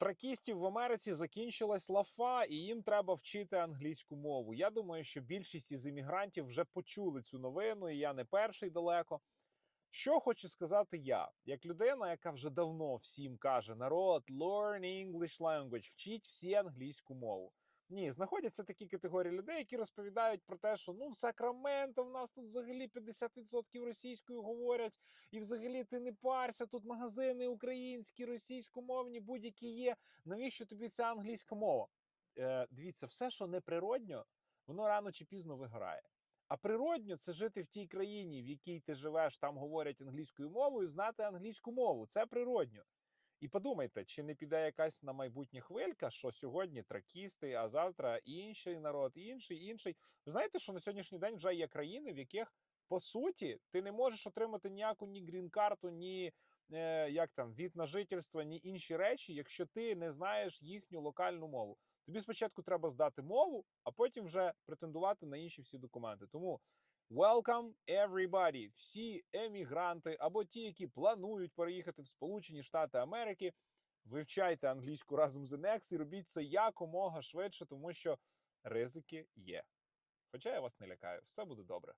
тракістів в Америці закінчилась лафа, і їм треба вчити англійську мову. Я думаю, що більшість із іммігрантів вже почули цю новину, і я не перший далеко. Що хочу сказати я, як людина, яка вже давно всім каже: народ, learn English language, вчіть всі англійську мову. Ні, знаходяться такі категорії людей, які розповідають про те, що ну в Сакраменто в нас тут взагалі 50% російською говорять, і взагалі ти не парся, тут магазини українські, російськомовні, будь-які є. Навіщо тобі ця англійська мова? Е, дивіться, все, що неприродньо, воно рано чи пізно вигорає. А природньо це жити в тій країні, в якій ти живеш, там говорять англійською мовою, знати англійську мову. Це природньо. І подумайте, чи не піде якась на майбутнє хвилька, що сьогодні тракісти, а завтра інший народ, інший, інший. Ви знаєте, що на сьогоднішній день вже є країни, в яких по суті ти не можеш отримати ніяку ні грін-карту, ні е, як там від на жительство, ні інші речі, якщо ти не знаєш їхню локальну мову. Тобі спочатку треба здати мову, а потім вже претендувати на інші всі документи. Тому welcome everybody! Всі емігранти або ті, які планують переїхати в Сполучені Штати Америки. Вивчайте англійську разом з Next і робіть це якомога швидше, тому що ризики є. Хоча я вас не лякаю, все буде добре.